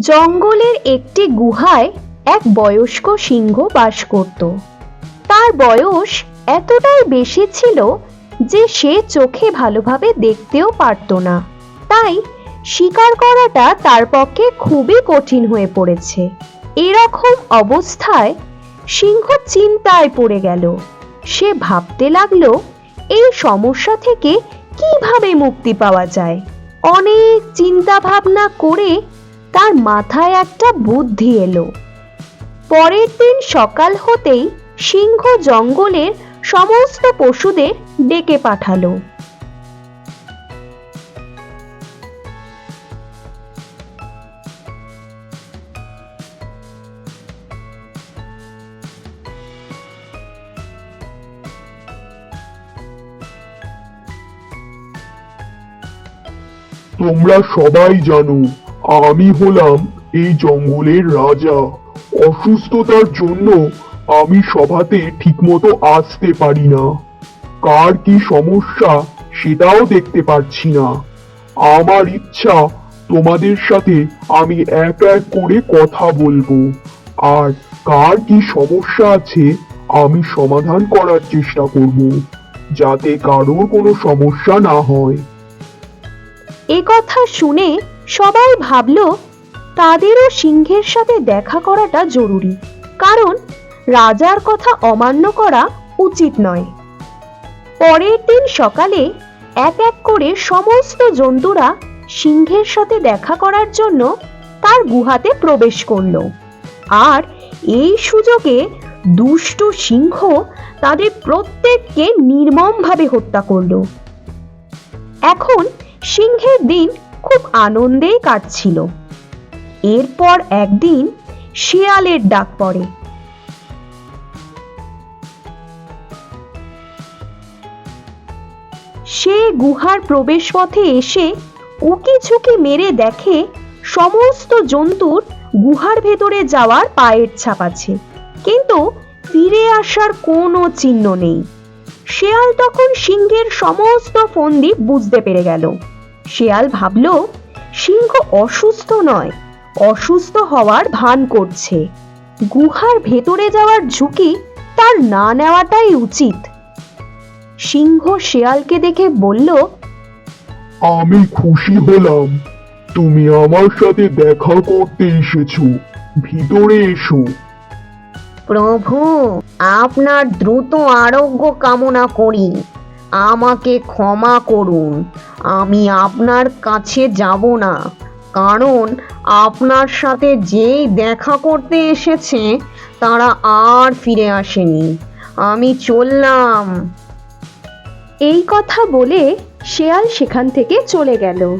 জঙ্গলের একটি গুহায় এক বয়স্ক সিংহ বাস করত। তার বয়স এতটাই বেশি ছিল যে সে চোখে ভালোভাবে দেখতেও পারত না। তাই শিকার করাটা তার পক্ষে খুবই কঠিন হয়ে পড়েছে। এরকম অবস্থায় সিংহ চিন্তায় পড়ে গেল। সে ভাবতে লাগল, এই সমস্যা থেকে কীভাবে মুক্তি পাওয়া যায়? অনেক চিন্তা ভাবনা করে তার মাথায় একটা বুদ্ধি এলো। পরের দিন সকাল হতেই সিংহ জঙ্গলের সমস্ত পশুদের ডেকে পাঠালো। তোমরা সবাই জানো আমি হলাম এই জঙ্গলের রাজা। অসুস্থতার জন্য আমি সভাতে ঠিকমতো আসতে পারি না। কার কি সমস্যা সেটাও দেখতে পাচ্ছি না। আমার ইচ্ছা তোমাদের সাথে আমি এক এক করে কথা বলব। আর কার কি সমস্যা আছে আমি সমাধান করার চেষ্টা করব, যাতে কারোর কোনো সমস্যা না হয়। এ কথা শুনে সবাই ভাবল, তাদেরও সিংহের সাথে দেখা করাটা জরুরি, কারণ রাজার কথা অমান্য করা উচিত নয়। পরের দিন সকালে এক এক করে সমস্ত জন্তুরা সিংহের সাথে দেখা করার জন্য তার গুহাতে প্রবেশ করল। আর এই সুযোগে দুষ্ট সিংহ তাদের প্রত্যেককে নির্মমভাবে হত্যা করল। এখন সিংহের দিন খুব আনন্দেই কাটছিল। এরপর একদিন শিয়ালের ডাক পড়ে। সে গুহার প্রবেশপথে এসে উকি ঝুঁকি মেরে দেখে সমস্ত জন্তুর গুহার ভেতরে যাওয়ার পায়ের ছাপ আছে। কিন্তু ফিরে আসার কোনো চিহ্ন নেই। শেয়াল তখন সিংহের সমস্ত ফন্দি বুঝতে পেরে গেল। শেয়াল ভাবল সিংহ অসুস্থ নয় অসুস্থ হওয়ার ভান করছে। গুহার ভেতরে যাওয়ার ঝুঁকি তার না নেওয়াটাই উচিত। সিংহ শেয়ালকে দেখে বলল আমি খুশি হলাম। তুমি আমার সাথে দেখা করতে এসেছ। ভিতরে এসো। প্রভু আপনার দ্রুত আরোগ্য কামনা করি। আমাকে ক্ষমা করুন। আমি আপনার কাছে যাব না। কারণ আপনার সাথে যেই দেখা করতে এসেছে, তারা আর ফিরে আসেনি। আমি চললাম। এই কথা বলে শেয়াল সেখান থেকে চলে গেল।